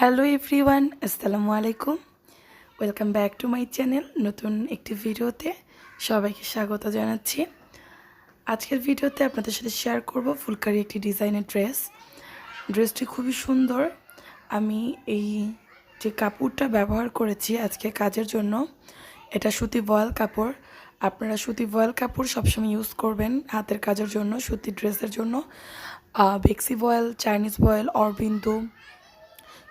Hello everyone আসসালামু আলাইকুম welcome back to my channel নতুন একটি ভিডিওতে সবাইকে স্বাগত জানাচ্ছি। আজকের ভিডিওতে আপনাদের সাথে শেয়ার করব ফুলকারি একটি ডিজাইনের ড্রেস ড্রেসটি খুবই সুন্দর। আমি এই যে কাপড়টা ব্যবহার করেছি আজকে কাজের জন্য, এটা সুতি বয়েল কাপড়। আপনারা সুতি বয়েল কাপড় সবসময় ইউজ করবেন হাতের কাজের জন্য, সুতি ড্রেসের জন্য। বেক্সি বয়েল চাইনিজ বয়েল অরবিন্দু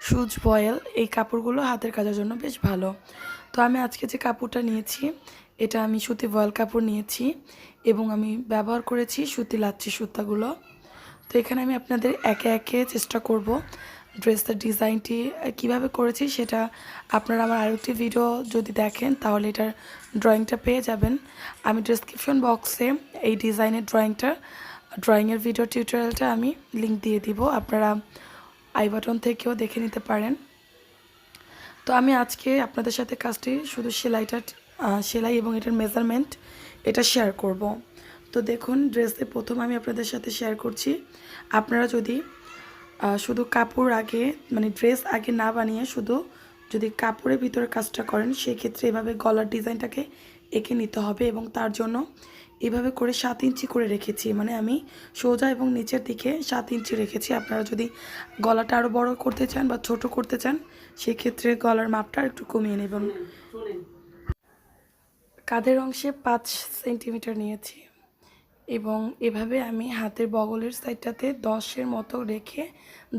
সুজ বয়েল, এই কাপড়গুলো হাতের কাজের জন্য বেশ ভালো। তো আমি আজকে যে কাপড়টা নিয়েছি, এটা আমি সুতি বয়েল কাপড় নিয়েছি এবং আমি ব্যবহার করেছি সুতি লাচ্ছি সুতাগুলো। তো এখানে আমি আপনাদের একে একে চেষ্টা করব ড্রেসের ডিজাইনটি কীভাবে করেছি সেটা আপনারা আমার আরেকটি ভিডিও যদি দেখেন তাহলে এটার ড্রয়িংটা পেয়ে যাবেন। আমি ডেসক্রিপশন বক্সে এই ডিজাইনের ড্রয়িংটা, ড্রয়িংয়ের ভিডিও টিউটোরিয়ালটা আমি লিঙ্ক দিয়ে দিব। আপনারা আই বাটন থেকেও দেখে নিতে পারেন। তো আমি আজকে আপনাদের সাথে কাজটি শুধু সেলাইটা সেলাই এবং এটার মেজারমেন্ট এটা শেয়ার করব। তো দেখুন ড্রেসে প্রথম আমি আপনাদের সাথে শেয়ার করছি। আপনারা যদি শুধু কাপড় আগে মানে ড্রেস আগে না বানিয়ে শুধু যদি কাপড়ের ভিতরে কাজটা করেন, সেক্ষেত্রে এভাবে গলার ডিজাইনটাকে এঁকে নিতে হবে এবং তার জন্য এভাবে করে সাত ইঞ্চি করে রেখেছি। মানে আমি সোজা এবং নিচের দিকে সাত ইঞ্চি রেখেছি। আপনারা যদি গলাটা আরও বড় করতে চান বা ছোট করতে চান সেক্ষেত্রে গলার মাপটা একটু কমিয়ে নেবেন। কাঁধের অংশে পাঁচ সেন্টিমিটার নিয়েছি। এবং এভাবে আমি হাতের বগলের সাইডটাতে দশের মতো রেখে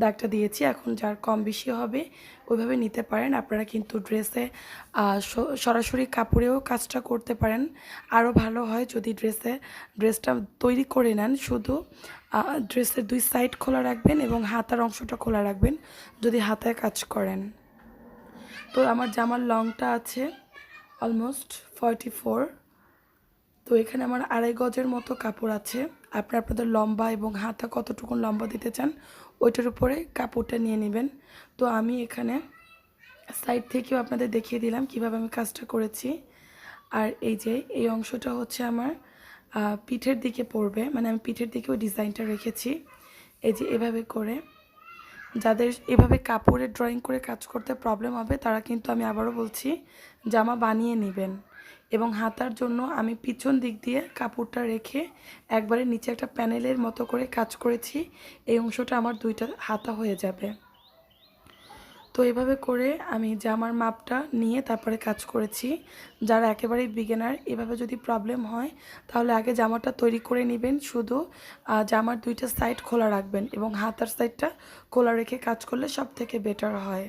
দাগটা দিয়েছি। এখন যার কম বেশি হবে, ওইভাবে নিতে পারেন। আপনারা কিন্তু ড্রেসে সরাসরি কাপড়েও কাজটা করতে পারেন। আরও ভালো হয় যদি ড্রেসে, ড্রেসটা তৈরি করে নেন। শুধু ড্রেসের দুই সাইড খোলা রাখবেন এবং হাতার অংশটা খোলা রাখবেন যদি হাতায় কাজ করেন। তো আমার জামার লংটা আছে অলমোস্ট ফর্টি ফোর। তো এখানে আমার আড়াই গজের মতো কাপড় আছে। আপনারা আপনাদের লম্বা এবং হাতা কতটুকু লম্বা দিতে চান, ওইটার উপরে কাপড়টা নিয়ে নেবেন। তো আমি এখানে সাইড থেকেও আপনাদের দেখিয়ে দিলাম কীভাবে আমি কাজটা করেছি। আর এই যে, এই অংশটা হচ্ছে আমার পিঠের দিকে পড়বে। মানে আমি পিঠের দিকেও ডিজাইনটা রেখেছি। এই যে, এভাবে করে। যাদের এভাবে কাপড়ে ড্রয়িং করে কাজ করতে প্রবলেম হবে, তারা কিন্তু আমি আবারও বলছি, জামা বানিয়ে নেবেন। এবং হাতার জন্য আমি পিছন দিক দিয়ে কাপড়টা রেখে একবারে নিচে একটা প্যানেলের মতো করে কাজ করেছি। এই অংশটা আমার দুইটা হাতা হয়ে যাবে। তো এভাবে করে আমি জামার মাপটা নিয়ে তারপরে কাজ করেছি। যারা একেবারেই বিগিনার এভাবে যদি প্রবলেম হয়, তাহলে আগে জামাটা তৈরি করে নেবেন। শুধু জামার দুইটা সাইড খোলা রাখবেন এবং হাতার সাইডটা খোলা রেখে কাজ করলে সব থেকে বেটার হয়।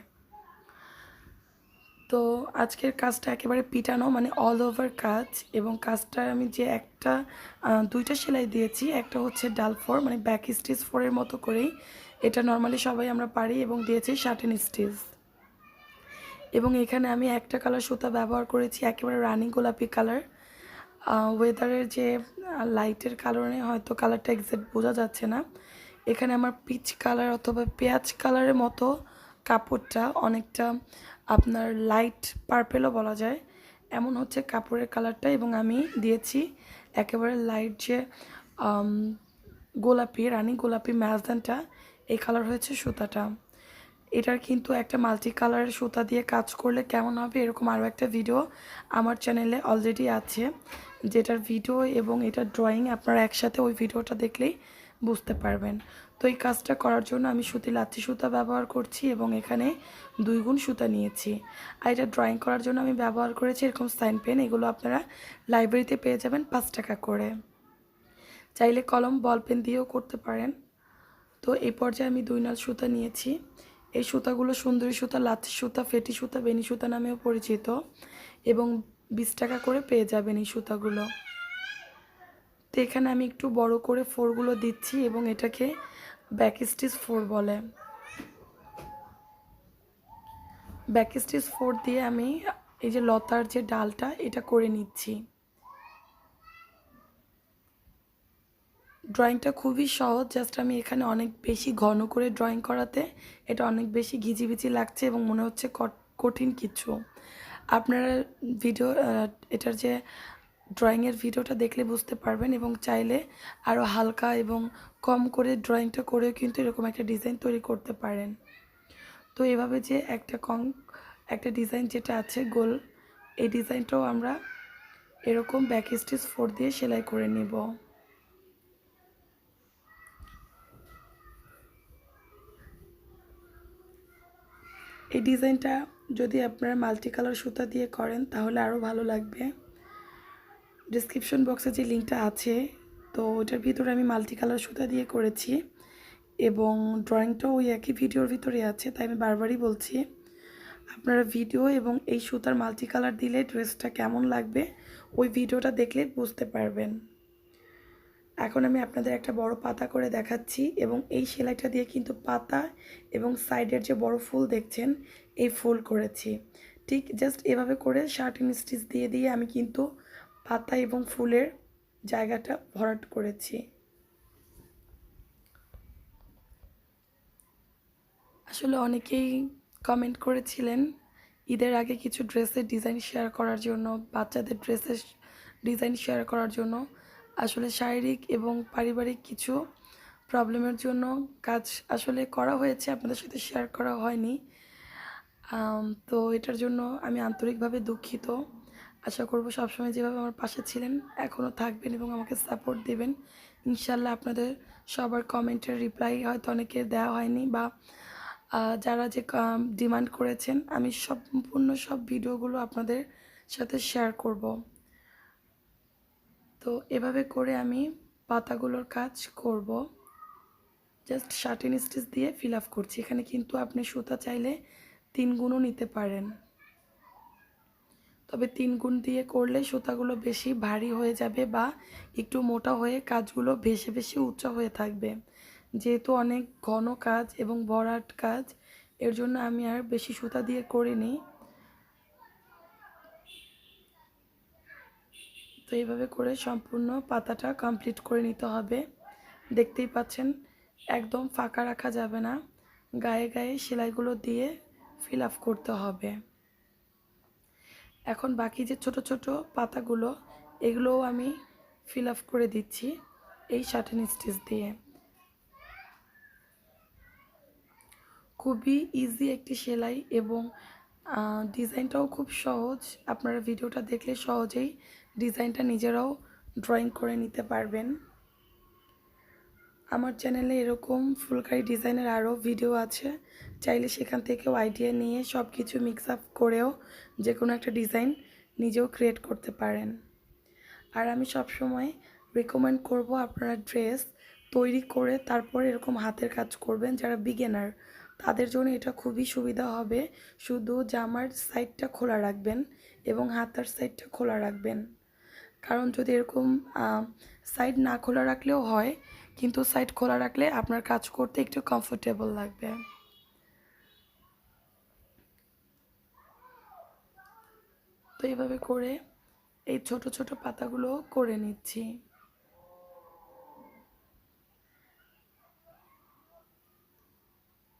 তো আজকের কাজটা একেবারে পিটানো মানে অল ওভার কাজ এবং কাজটা আমি যে একটা দুইটা সেলাই দিয়েছি। একটা হচ্ছে ডাল ফোর মানে ব্যাক স্টিচ ফোরের মতো করেই। এটা নর্মালি সবাই আমরা পারি এবং দিয়েছি শার্টেন স্টিচ এবং এখানে আমি একটা কালার সুতা ব্যবহার করেছি, একেবারে রানি গোলাপি কালার ওয়েদারের যে লাইটের কারণে হয়তো কালারটা এক্সাক্ট বোঝা যাচ্ছে না। এখানে আমার পিচ কালার অথবা পেঁয়াজ কালারের মতো কাপড়টা অনেকটা আপনার লাইট পার্পেলও বলা যায়। এমন হচ্ছে কাপড়ের কালারটা এবং আমি দিয়েছি একেবারে লাইট যে গোলাপি, রানী গোলাপি ম্যাজদানটা এই কালার হয়েছে সুতাটা। এটার কিন্তু একটা মাল্টি কালারের সুতা দিয়ে কাজ করলে কেমন হবে এরকম আরও একটা ভিডিও আমার চ্যানেলে অলরেডি আছে। যেটার ভিডিও এবং এটার ড্রয়িং আপনারা একসাথে ওই ভিডিওটা দেখলেই বুঝতে পারবেন। তো এই কাজটা করার জন্য আমি সুতি লাচ্ছি সুতা ব্যবহার করছি এবং এখানে দুই গুণ সুতা নিয়েছি। আর এটা ড্রয়িং করার জন্য আমি ব্যবহার করেছি এরকম সাইন পেন, এগুলো আপনারা লাইব্রেরিতে পেয়ে যাবেন পাঁচ টাকা করে। চাইলে কলম, বল পেন দিয়েও করতে পারেন। তো এই পর্যায়ে আমি দুই নাল সুতা নিয়েছি। এই সুতাগুলো সুন্দরী সুতা, লাচ্ছি সুতা, ফেটি সুতা বেনি সুতা নামেও পরিচিত। এবং বিশ টাকা করে পেয়ে যাবেন এই সুতাগুলো। তো এখানে আমি একটু বড় করে ফোরগুলো দিচ্ছি এবং এটাকে ব্যাক স্টিচ ফোর বলে। ব্যাক স্টিচ ফোর দিয়ে আমি এই যে লতার যে ডালটা, এটা করে নিচ্ছি। ড্রয়িংটা খুবই সহজ, জাস্ট আমি এখানে অনেক বেশি ঘন করে ড্রয়িং করাতে এটা অনেক বেশি ঘিজিবিচি লাগছে এবং মনে হচ্ছে কঠিন কিছু। আপনারা ভিডিও এটার যে ড্রয়িংয়ের ভিডিওটা দেখলে বুঝতে পারবেন এবং চাইলে আরও হালকা এবং কম করে ড্রয়িংটা করেও কিন্তু এরকম একটা ডিজাইন তৈরি করতে পারেন। তো এভাবে যে একটা কং, একটা ডিজাইন যেটা আছে গোল, এই ডিজাইনটাও আমরা এরকম ব্যাক স্টিচ ফোর দিয়ে সেলাই করে নিব। এই ডিজাইনটা যদি আপনারা মাল্টি কালার সুতা দিয়ে করেন তাহলে আরও ভালো লাগবে। ডিসক্রিপশন বক্সে যে লিঙ্কটা আছে, তো ওটার ভিতরে আমি মাল্টি কালার সুতা দিয়ে করেছি এবং ড্রয়িংটাও ওই একই ভিডিওর ভিতরে আছে, তাই আমি বারবারই বলছি, আপনারা ভিডিও এবং এই সুতার মাল্টি কালার দিলে ড্রেসটা কেমন লাগবে, ওই ভিডিওটা দেখলে বুঝতে পারবেন। এখন আমি আপনাদের একটা বড় পাতা করে দেখাচ্ছি এবং এই সেলাইটা দিয়ে কিন্তু পাতা এবং সাইডের যে বড় ফুল দেখছেন, এই ফুল করেছি। ঠিক জাস্ট এভাবে করে শার্টিন স্টিচ দিয়ে দিয়ে আমি কিন্তু পাতা এবং ফুলের জায়গাটা ভরাট করেছি। আসলে অনেকেই কমেন্ট করেছিলেন, ঈদের আগে কিছু ড্রেসের ডিজাইন শেয়ার করার জন্য, বাচ্চাদের ড্রেসের ডিজাইন শেয়ার করার জন্য। আসলে শারীরিক এবং পারিবারিক কিছু প্রবলেমের জন্য কাজ আসলে করা হয়েছে, আপনাদের সাথে শেয়ার করা হয়নি। তো এটার জন্য আমি আন্তরিকভাবে দুঃখিত। আশা করব সবসময় যেভাবে আমার পাশে ছিলেন এখনও থাকবেন এবং আমাকে সাপোর্ট দেবেন। ইনশাল্লাহ আপনাদের সবার কমেন্টের রিপ্লাই হয়তো অনেকের দেওয়া হয়নি বা যারা যে ডিমান্ড করেছেন, আমি সম্পূর্ণ সব ভিডিওগুলো আপনাদের সাথে শেয়ার করব। তো এভাবে করে আমি পাতাগুলোর কাজ করব। জাস্ট শার্টিন স্টিচ দিয়ে ফিল আপ করছি। এখানে কিন্তু আপনি সুতা চাইলে তিন গুণও নিতে পারেন। তবে তিন গুণ দিয়ে করলে সুতাগুলো বেশি ভারী হয়ে যাবে বা একটু মোটা হয়ে কাজগুলো বেশি বেশি উঁচা হয়ে থাকবে। যেহেতু অনেক ঘন কাজ এবং ভরাট কাজ, এর জন্য আমি আর বেশি সুতা দিয়ে করিনি। তো এইভাবে করে সম্পূর্ণ পাতাটা কমপ্লিট করে নিতে হবে। দেখতেই পাচ্ছেন, একদম ফাঁকা রাখা যাবে না। গায়ে গায়ে সেলাইগুলো দিয়ে ফিল আপ করতে হবে। এখন বাকি যে ছোট ছোট পাতাগুলো, এগুলোও আমি ফিল আপ করে দিচ্ছি এই শার্টেন স্টিচ দিয়ে। খুবই ইজি একটি সেলাই এবং ডিজাইনটাও খুব সহজ। আপনারা ভিডিওটা দেখলে সহজেই ডিজাইনটা নিজেরাও ড্রয়িং করে নিতে পারবেন। আমার চ্যানেলে এরকম ফুলকারি ডিজাইনের আরও ভিডিও আছে। চাইলে সেখান থেকেও আইডিয়া নিয়ে সব কিছু মিক্স আপ করেও যে কোনো একটা ডিজাইন নিজেও ক্রিয়েট করতে পারেন। আর আমি সবসময় রেকমেন্ড করব আপনারা ড্রেস তৈরি করে তারপর এরকম হাতের কাজ করবেন যারা বিগিনার তাদের জন্য এটা খুবই সুবিধা হবে। শুধু জামার সাইডটা খোলা রাখবেন এবং হাতার সাইডটা খোলা রাখবেন। কারণ যদি এরকম সাইড না খোলা রাখলেও হয় কিন্তু সাইড খোলা রাখলে আপনার কাজ করতে একটু কমফোর্টেবল লাগবে। তো এইভাবে করে এই ছোট ছোট পাতাগুলো করে নিচ্ছি।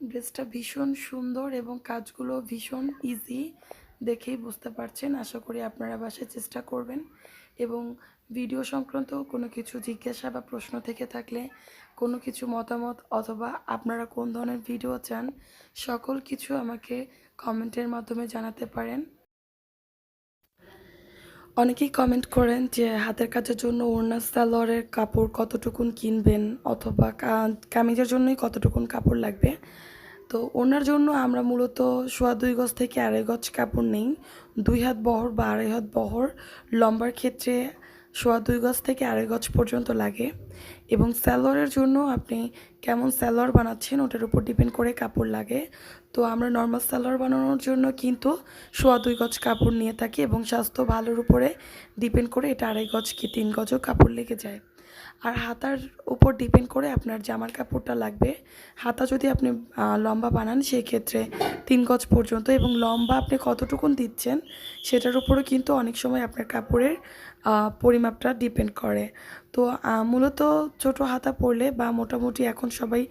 ড্রেসটা ভীষণ সুন্দর এবং কাজগুলো ভীষণ ইজি দেখেই বুঝতে পারছেন। আশা করি আপনারা বাসায় চেষ্টা করবেন এবং ভিডিও সংক্রান্ত কোনো কিছু জিজ্ঞাসা বা প্রশ্ন থেকে থাকলে, কোনো কিছু মতামত অথবা আপনারা কোন ধরনের ভিডিও চান, সকল কিছু আমাকে কমেন্টের মাধ্যমে জানাতে পারেন। অনেকেই কমেন্ট করেন যে হাতের কাজের জন্য ওড়না সালোয়ারের কাপড় কতটুকুন কিনবেন অথবা কামিজের জন্যই কতটুকুন কাপড় লাগবে। তো ওনার জন্য আমরা মূলত সোয়া দুই গজ থেকে আড়াই গজ কাপড় নেই, দুই হাত বহর বা আড়াই হাত বহর লম্বার ক্ষেত্রে সোয়া দুই গজ থেকে আড়াই গজ পর্যন্ত লাগে এবং স্যালোয়ারের জন্য আপনি কেমন স্যালোয়ার বানাচ্ছেন ওটার উপর ডিপেন্ড করে কাপড় লাগে। তো আমরা নর্মাল সালোয়ার বানানোর জন্য কিন্তু সোয়া দুই গজ কাপড় নিয়ে থাকি এবং স্বাস্থ্য ভালোর উপরে ডিপেন্ড করে এটা আড়াই গজ কি তিন গজও কাপড় লেগে যায়। আর হাতার উপর ডিপেন্ড করে আপনার জামার কাপড়টা লাগবে। হাতা যদি আপনি লম্বা বানান সেই ক্ষেত্রে তিন গজ পর্যন্ত এবং লম্বা আপনি কতটুকুন দিচ্ছেন সেটার উপরও কিন্তু অনেক সময় আপনার কাপড়ের পরিমাপটা ডিপেন্ড করে। তো মূলত ছোট হাতা পরলে বা মোটামুটি এখন সবাই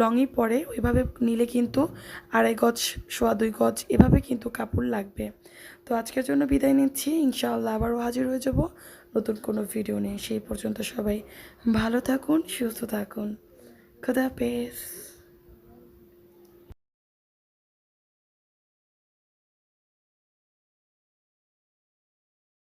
লংই পরে, ওইভাবে নিলে কিন্তু আড়াই গজ, সোয়া দুই গজ, এভাবে কিন্তু কাপড় লাগবে। তো আজকের জন্য বিদায় নিচ্ছি। ইনশাআল্লাহ আবারও হাজির হয়ে যাব নতুন কোনো ভিডিও নিয়ে। সেই পর্যন্ত সবাই ভালো থাকুন, সুস্থ থাকুন। খুদা হাফেজ।